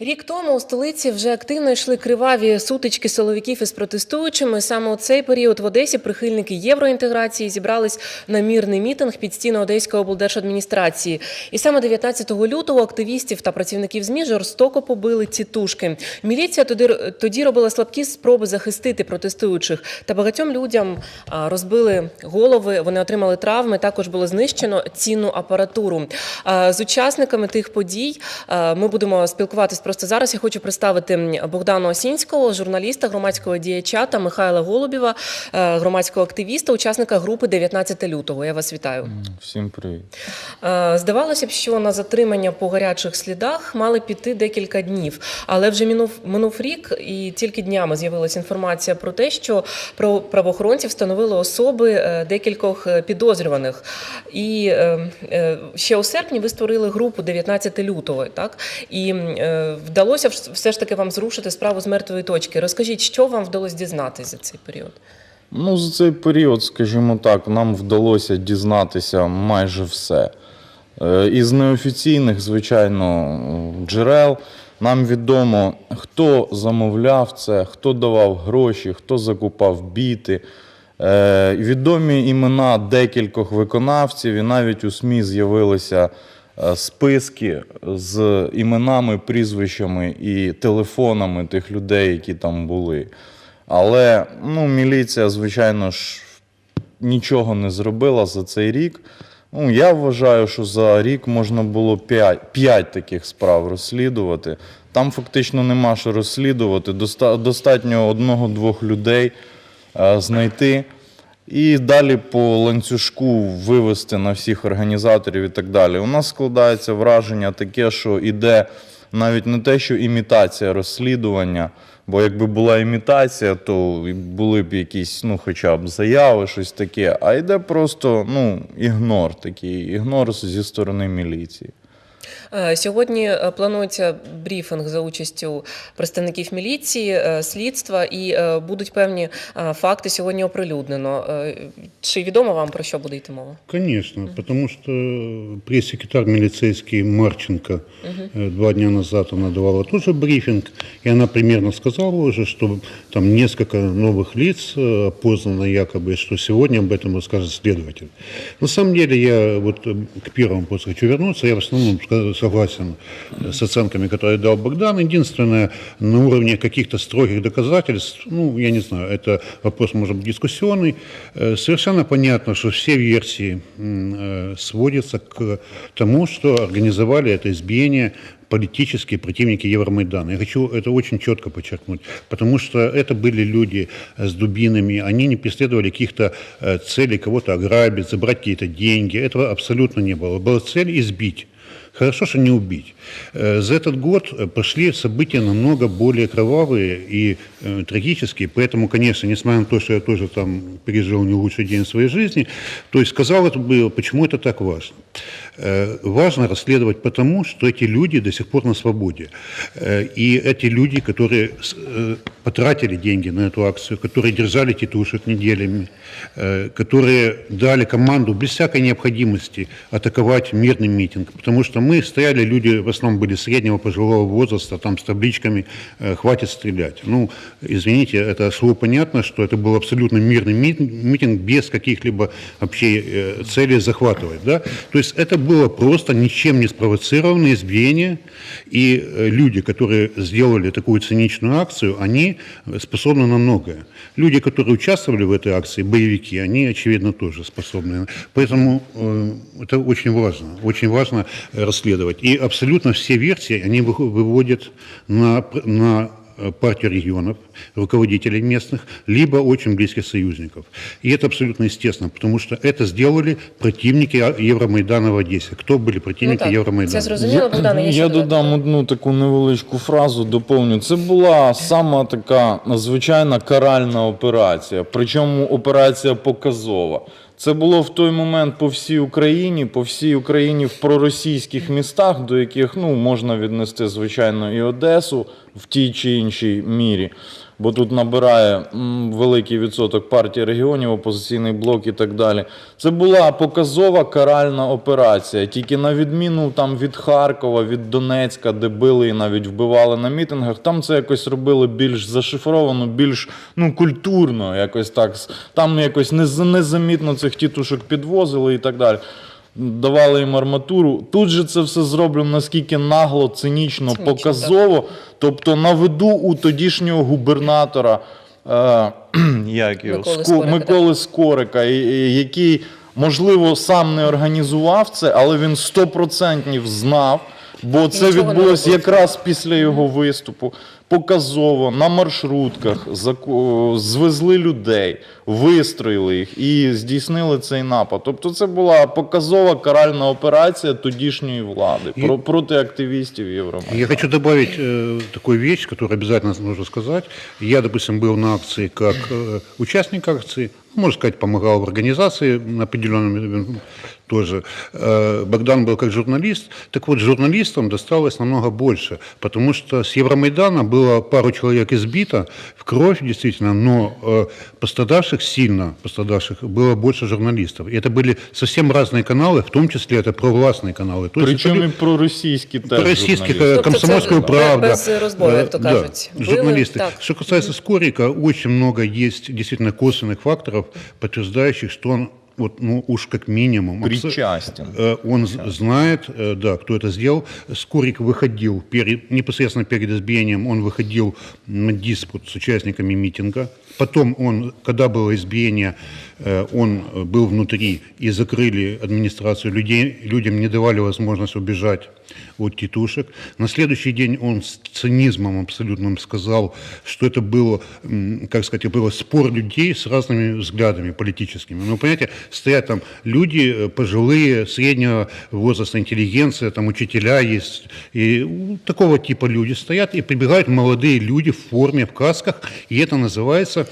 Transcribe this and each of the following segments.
Рік тому у столиці вже активно йшли криваві сутички силовиків із протестуючими. Саме у цей період в Одесі прихильники євроінтеграції зібрались на мірний мітинг під стіни Одеської облдержадміністрації. І саме 19 лютого активістів та працівників ЗМІ жорстоко побили тітушки. Міліція тоді, тоді робила слабкі спроби захистити протестуючих. Та багатьом людям розбили голови, вони отримали травми. Також було знищено цінну апаратуру. З учасниками тих подій ми будемо спілкуватись просто зараз. Я хочу представити Богдана Осінського, журналіста, громадського діяча та Михайла Голубєва, е, громадського активіста, учасника групи 19 лютого. Я вас вітаю. Всім привіт. Е, Здавалося б, що на затримання по гарячих слідах мали піти декілька днів, але вже минув минув рік, і тільки днями з'явилася інформація про те, що про правоохоронці встановили особи е, декількох підозрюваних. І е, е, ще у серпні ви створили групу 19 лютого, так і вдалося все ж таки вам зрушити справу з мертвої точки. Розкажіть, що вам вдалося дізнатися за цей період? Ну, за цей період, скажімо так, нам вдалося дізнатися майже все. Е, Із неофіційних, звичайно, джерел нам відомо, хто замовляв це, хто давав гроші, хто закупав біти. Е, Відомі імена декількох виконавців, і навіть у СМІ з'явилися списки з іменами, прізвищами і телефонами тих людей, які там були. Але ну, міліція, звичайно ж, нічого не зробила за цей рік. Ну, я вважаю, що за рік можна було 5, 5 таких справ розслідувати. Там фактично нема що розслідувати. Доста- Достатньо одного-двох людей е, знайти і далі по ланцюжку вивести на всіх організаторів і так далі. У нас складається враження таке, що іде навіть не те, що імітація розслідування. Бо якби була імітація, то були б якісь, ну, хоча б заяви, щось таке. А йде просто ну, ігнор такий, ігнор зі сторони міліції. Е, Сьогодні е, планується брифінг за участю представників міліції, е, слідства, і е, будуть певні е, факти сьогодні оприлюднено. Е, Чи відомо вам про що буде йти мова? Конечно, потому что пресс-секретарь милицейский Марченко э, два дня назад она давала тоже брифинг, и она примерно сказала уже, что там несколько новых лиц э, опознано якобы, и что сегодня об этом расскажет следователь. На самом деле я вот э, к первому вопросу хочу вернуться, я в основном ска- согласен с оценками, которые дал Богдан. Единственное, на уровне каких-то строгих доказательств, ну, я не знаю, это вопрос может быть дискуссионный, Э, совершенно понятно, что все версии э, сводятся к тому, что организовали это избиение политические противники Евромайдана. Я хочу это очень четко подчеркнуть, потому что это были люди с дубинами, они не преследовали каких-то э, целей кого-то ограбить, забрать какие-то деньги. Этого абсолютно не было. Была цель избить. Хорошо, что не убить. Э, За этот год э, прошли события намного более кровавые и э, трагические. Поэтому, конечно, несмотря на то, что я тоже там пережил не лучший день своей жизни, то есть сказал это было, почему это так важно. Э, Важно расследовать потому, что эти люди до сих пор на свободе. Э, И эти люди, которые э, потратили деньги на эту акцию, которые держали тетушек неделями, которые дали команду без всякой необходимости атаковать мирный митинг. Потому что мы стояли, люди в основном были среднего пожилого возраста, там с табличками «хватит стрелять». Ну, извините, это слово понятно, что это был абсолютно мирный мит- митинг без каких-либо вообще целей захватывать. Да? То есть это было просто ничем не спровоцированное избиение, и э, люди, которые сделали такую циничную акцию, они способны на многое. Люди, которые участвовали в этой акции, боевики, они, очевидно, тоже способны. Поэтому э, это очень важно, очень важно э, расследовать. И абсолютно все версии, они вы- выводят на, пр- на э, партию регионов, руководителей местных, либо очень близких союзников. И это абсолютно естественно, потому что это сделали противники А- Евромайдана в Одессе. Кто были противники Ну так, Евромайдана? це зрозуміло, Богдане. я ще додам одну таку невеличку фразу, доповню. Це була сама така звичайна каральна операція, причому операція показова. Це було в той момент по всій Україні, по всій Україні в проросійських містах, до яких ну, можна віднести, звичайно, і Одесу в тій чи іншій мірі. Бо тут набирає великий відсоток партії регіонів, опозиційний блок і так далі. Це була показова каральна операція. Тільки на відміну там від Харкова, від Донецька, де били і навіть вбивали на мітингах, там це якось робили більш зашифровано, більш ну, культурно, якось так. Там якось нез- незамітно цих тітушок підвозили і так далі. Давали їм арматуру. Тут же це все зроблено наскільки нагло, цинічно, Цинічно, показово. Тобто на виду у тодішнього губернатора е, як його, Миколи Ску- Скорика, Миколи Скорика, і- і- який, можливо, сам не організував це, але він 100% знав, бо це відбулося якраз після його виступу Показово на маршрутках заку- звезли людей, вистроїли їх і здійснили цей напад. Тобто, це була показова каральна операція тодішньої влади І- про, проти активістів Євромайдану. Я хочу добавить э, такую вещь, которую обязательно нужно сказать. Я, допустим, был на акции как э, участник акции, можно сказать, помогал в организации на определенном э, тоже. Э, Богдан был как журналист. Так вот, журналистам досталось намного больше, потому что с Евромайдана было пару человек избито в кровь, действительно, но э, пострадавших сильно, пострадавших было больше журналистов. И это были совсем разные каналы, в том числе это провластные каналы. То есть это Причому лю- і проросійські теж Российских журналісти. э, Тобто комсомольскую це правду. без розбору, як то Э, кажуть. Да, Били, журналисты. так. Что касается Скорика, очень много есть действительно косвенных факторов, подтверждающих, что он вот, ну, уж как минимум. Причастен. Э, Он з- знает, э, да, кто это сделал. Скорик выходил перед, непосредственно перед избиением, он выходил на диспут с участниками митинга. Потом он, когда было избиение, э, он был внутри и закрыли администрацию людей, людям не давали возможность убежать от тетушек. На следующий день он с цинизмом абсолютным сказал, что это было, как сказать, было спор людей с разными взглядами политическими. Ну, понимаете, стоят там люди э, пожилые, среднего возраста, интеллигенция, там учителя есть, и такого типа люди стоят, и прибегают молодые люди в форме, в касках, и это называется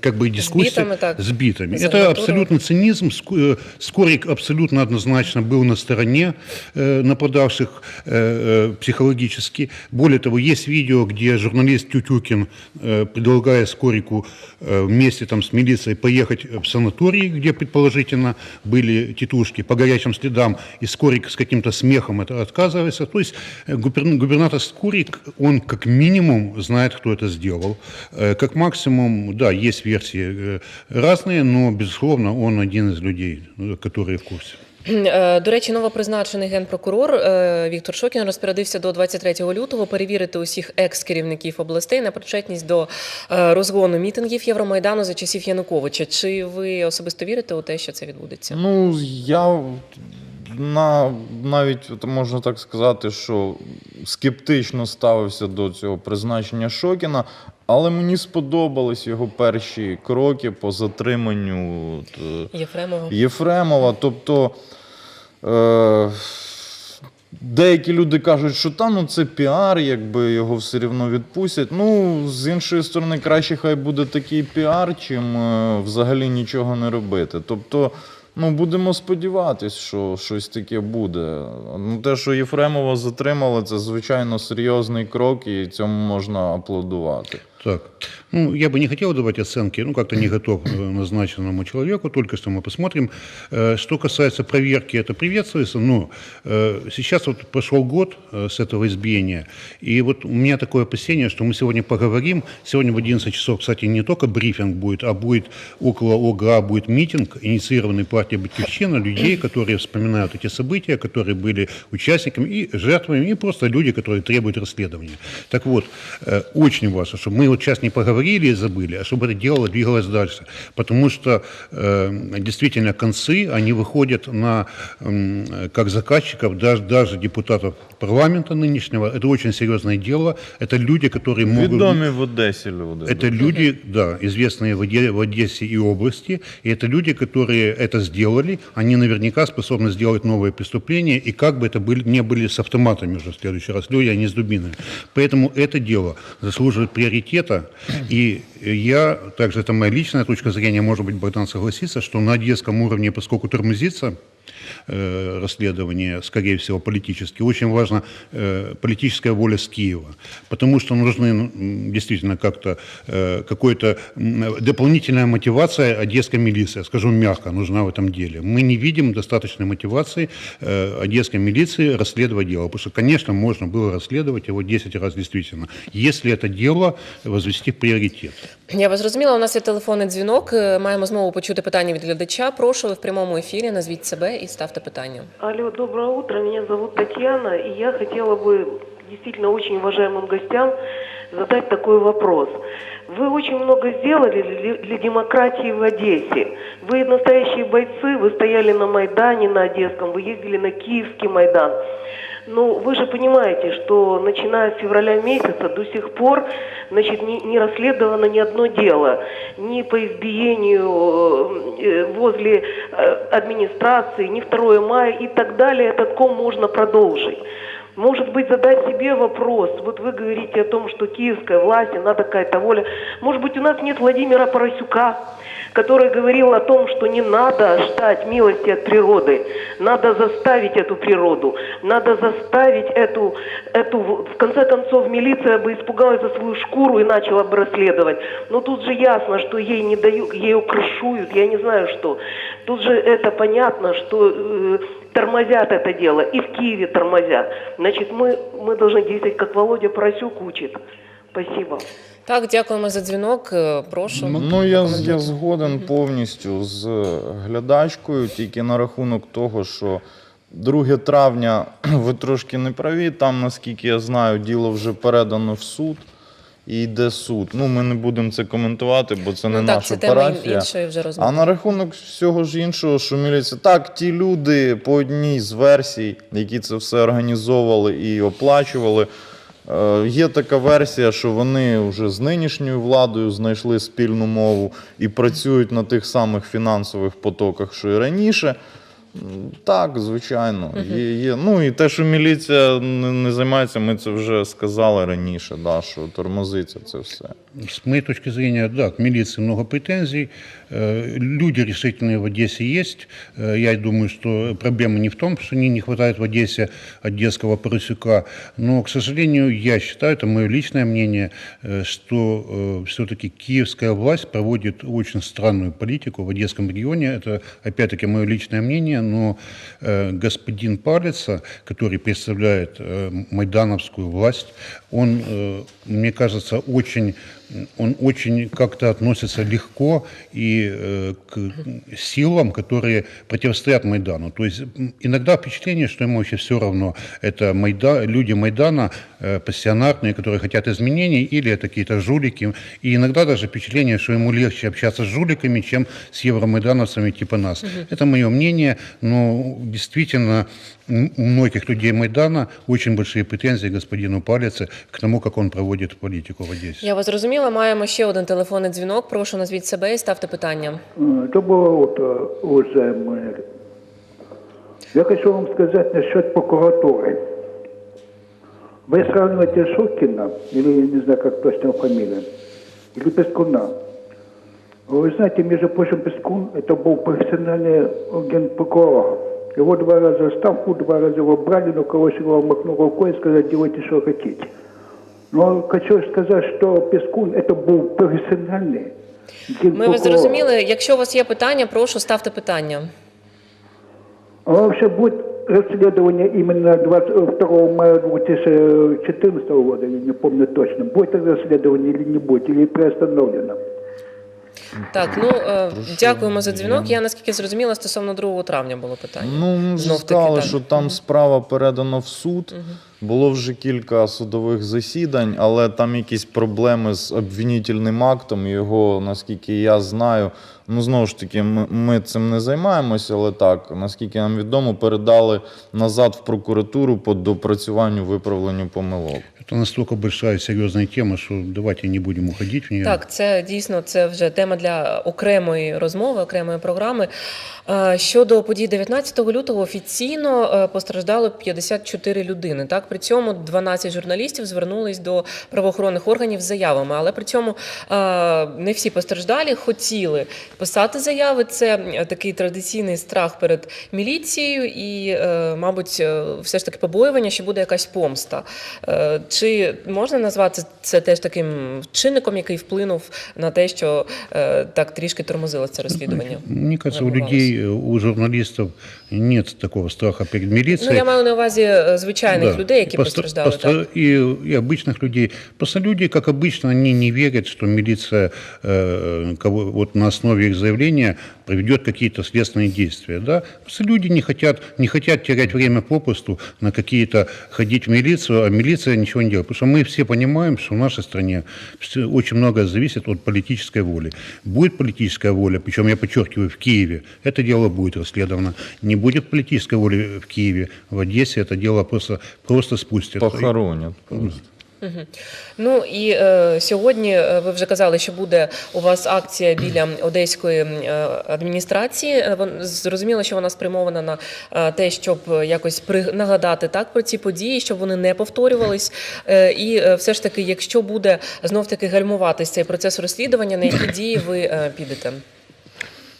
как бы дискуссия битами, так. с битами. С Это абсолютно цинизм. Э, Скорик абсолютно однозначно был на стороне э, нападавших э, психологически. Более того, есть видео, где журналист Тютюкин э, предлагая Скорику э, вместе там, с милицией поехать в санаторий, где предположительно были тетушки, по горячим следам, и Скорик с каким-то смехом это отказывается. То есть губерн- губернатор Скорик, он как минимум знает, кто это сделал. Как максимум, да, есть версии э, разные, но, безусловно, он один из людей, э, которые в курсе. Е, До речі, новопризначений генпрокурор е, Віктор Шокін розпорядився до 23 лютого перевірити усіх екс-керівників областей на причетність до е, розгону мітингів Євромайдану за часів Януковича. Чи ви особисто вірите у те, що це відбудеться? Ну, я на, навіть от можна так сказати, що скептично ставився до цього призначення Шокіна, але мені сподобались його перші кроки по затриманню от, е, Єфремова? Єфремова. Тобто е, деякі люди кажуть, що та ну це піар, якби його все рівно відпустять. Ну, з іншої сторони, краще хай буде такий піар, чим е, взагалі нічого не робити. Тобто. Ну, будемо сподіватися, що щось таке буде. Ну, те, що Єфремова затримали, це звичайно серйозний крок, і цьому можна аплодувати. Так. Ну, я бы не хотел давать оценки, ну, как-то не готов э, назначенному человеку, только что мы посмотрим. Э, Что касается проверки, это приветствуется, но э, сейчас вот прошел год с этого избиения, и вот у меня такое опасение, что мы сегодня поговорим, сегодня в 11 часов, кстати, не только брифинг будет, а будет около ОГА будет митинг, инициированный партией Батьковщина, людей, которые вспоминают эти события, которые были участниками и жертвами, и просто люди, которые требуют расследования. Так вот, очень важно, чтобы мы вот сейчас не поговорили и забыли, а чтобы это дело двигалось дальше. Потому что э, действительно концы, они выходят на, м, как заказчиков, даже, даже депутатов парламента нынешнего. Это очень серьезное дело. Это люди, которые могут... Відомі в Одесі люди. Это люди, да, известные в, Оде- в Одессе и области, и это люди, которые это сделали, они наверняка способны сделать новые преступления, и как бы это были, не были с автоматами уже в следующий раз, люди, а не с дубинами. Поэтому это дело заслуживает приоритета, и я, также это моя личная точка зрения, может быть, Богдан согласится, что на одесском уровне, поскольку тормозится э, расследование, скорее всего, политически. Очень важна э, политическая воля с Киева, потому что нужны действительно как-то э, какой-то м, дополнительная мотивация одесской милиции, скажу мягко, нужна в этом деле. Мы не видим достаточной мотивации э, одесской милиции расследовать дело, потому что, конечно, можно было расследовать его 10 раз действительно, если это дело возвести в приоритет. Я вас зрозуміла. У нас є телефонний дзвінок. Е, Маємо знову почути питання від глядача. Прошу ви в прямому ефірі. Назвіть себе і ставте питання. Алло, доброе утро. Меня зовут Татьяна, и я хотела бы действительно очень уважаемым гостям задать такой вопрос. Вы очень много сделали для- для демократии в Одессе. Вы настоящие бойцы, вы стояли на Майдане на Одесском, вы ездили на Киевский Майдан. Но вы же понимаете, что начиная с февраля месяца до сих пор значит, не, не расследовано ни одно дело. Ни по избиению э, возле э, администрации, ни 2 мая и так далее. Этот ком можно продолжить. Может быть, задать себе вопрос. Вот вы говорите о том, что киевская власть, и надо какая-то воля. Может быть, у нас нет Владимира Поросюка, который говорил о том, что не надо ждать милости от природы. Надо заставить эту природу. Надо заставить эту, эту... В конце концов, милиция бы испугалась за свою шкуру и начала бы расследовать. Но тут же ясно, что ей не дают, ее крышуют, я не знаю что. Тут же это понятно, что э, тормозят это дело, и в Киеве тормозят. Значит, мы, мы должны действовать, как Володя Поросюк учит. Спасибо. Так, дякуємо за дзвінок. Е, Прошу. Ну, я, я згоден повністю з глядачкою, тільки на рахунок того, що 2 травня ви трошки не праві. Там, наскільки я знаю, діло вже передано в суд і йде суд. Ну, ми не будемо це коментувати, бо це не Ну, так, наша це тема парафія. іншої вже розмови. А на рахунок всього ж іншого, що міліція, так, ті люди по одній з версій, які це все організовували і оплачували. е, Є така версія, що вони вже з нинішньою владою знайшли спільну мову і працюють на тих самих фінансових потоках, що і раніше. М, Так, звичайно, є, є. Ну і те, що міліція не, не займається, ми це вже сказали раніше, да, що тормозиться це все. С моей точки зрения, да, к милиции много претензий. Э, Люди решительные в Одессе есть. Э, Я думаю, что проблема не в том, что не, не хватает в Одессе одесского поросюка. Но, к сожалению, я считаю, это мое личное мнение, э, что все-таки киевская власть проводит очень странную политику в Одесском регионе. Это, опять-таки, мое личное мнение, но э, господин Палица, который представляет э, майдановскую власть, он, э, мне кажется, очень он очень как-то относится легко и э, к силам, которые противостоят Майдану. То есть м, иногда впечатление, что ему вообще все равно. Это Майда, люди Майдана э, пассионарные, которые хотят изменений, или это какие-то жулики. И иногда даже впечатление, что ему легче общаться с жуликами, чем с евромайдановцами типа нас. Это мое мнение, но действительно м, у многих людей Майдана очень большие претензии к господину Палице к тому, как он проводит политику в Одессе. Я вас зрозуміла. Маємо ще один телефонний дзвінок. Прошу назвіть себе і ставте питання. Э, Доброе утро, уважаемые. Я хочу вам сказать насчет прокуратуры. Вы сравниваете Шукина, или я не знаю, как точно его фамилия, или Пескуна. Вы знаете, между прочим, Пескун это был профессиональный агент прокурора. Его два раза ставку, два раза его брали, но короче его махнул рукой и сказал, делайте, что хотите. Но хочу сказать, что Пескун это был профессиональный агент Ми вас прокурора. зрозуміли. Якщо у вас є питання, прошу ставте питання. А вообще будет расследование именно 22 мая 2014 года, я не помню точно. Будет это расследование или не будет, или приостановлено? Так, ну е, дякуємо за дзвінок. Я наскільки зрозуміла, стосовно 2 травня було питання. Ну, ми вже Знов таки, сказали, так. що там справа передана в суд. Було вже кілька судових засідань, але там якісь проблеми з обвинітельним актом. Його, наскільки я знаю, ну знову ж таки, ми, ми цим не займаємося, але так, наскільки нам відомо, передали назад в прокуратуру по допрацюванню виправленню помилок. Это настолько большая и серьезная тема, что давайте не будем уходить в нее. Так, це дійсно це вже тема для окремої розмови, окремої програми. Е, Щодо подій 19 лютого офіційно е, постраждало 54 людини. Так, При цьому 12 журналістів звернулись до правоохоронних органів з заявами, але при цьому е, не всі постраждалі хотіли писати заяви. Це е, такий традиційний страх перед міліцією і, е, мабуть, все ж таки побоювання, що буде якась помста. Чи можна назвати це теж таким чинником, який вплинув на те, що так трішки тормозило це розслідування? Мне кажется, у людей, у журналистов нет такого страха перед милицией. Ну, я маю на увазі звичайних Да. людей, які Постра- постраждали. постра- Так? И, и обычных людей. Просто люди, как обычно, они не верят, что милиция э, кого, вот на основе их заявления проведет какие-то следственные действия. Да? Просто люди не хотят, не хотят терять время попусту на какие-то ходить в милицию, а милиция ничего не делает. Потому что мы все понимаем, что в нашей стране очень многое зависит от политической воли. Будет политическая воля, причем я подчеркиваю, в Киеве, это дело будет расследовано. Не будет политической воли в Киеве, в Одессе это дело просто, просто спустят. Похоронять. просто. Ну і е, сьогодні е, ви вже казали, що буде у вас акція біля одеської е, адміністрації. Е, вон- Зрозуміло, що вона спрямована на е, те, щоб якось при нагадати так про ці події, щоб вони не повторювались. Е, і е, все ж таки, якщо буде знов таки гальмуватись цей процес розслідування, на які дії ви е, підете?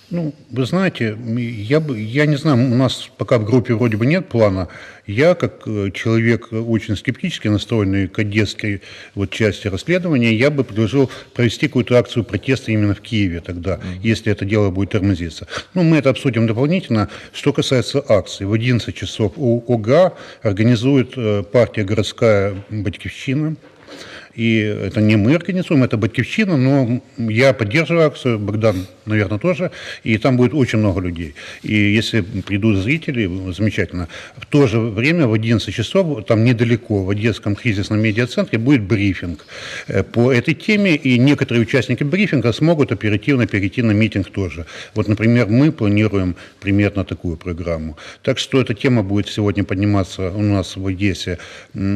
Ну, вы знаете, я, я не знаю, у нас пока в группе вроде бы нет плана. Я, как э, человек э, очень скептически настроенный к одесской вот, части расследования, я бы предложил провести какую-то акцию протеста именно в Киеве тогда, если это дело будет тормозиться. Ну, мы это обсудим дополнительно. Что касается акции, в 11 часов у ОГА организует э, партия городская «Батькивщина». И это не мы организуем, это Батькивщина, но я поддерживаю акцию, Богдан, наверное, тоже. И там будет очень много людей. И если придут зрители, замечательно. В то же время в 11 часов, там недалеко, в Одесском кризисном медиацентре будет брифинг э, по этой теме. И некоторые участники брифинга смогут оперативно перейти на митинг тоже. Вот, например, мы планируем примерно такую программу. Так что эта тема будет сегодня подниматься у нас в Одессе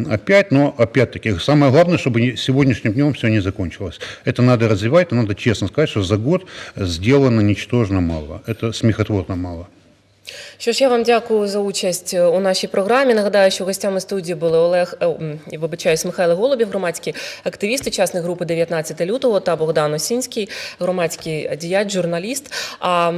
опять. Но, опять-таки, самое главное, чтобы не- сегодняшним днем все не закончилось. Это надо развивать, надо честно сказать, что за год сделано ничтожно мало. Это смехотворно мало. Що ж, я вам дякую за участь е, у нашій програмі. Нагадаю, що гостями студії були Олег, е, вибачаюсь, Михайло Голубів, громадський активіст, учасник групи 19 лютого та Богдан Осінський, громадський діяч, журналіст. А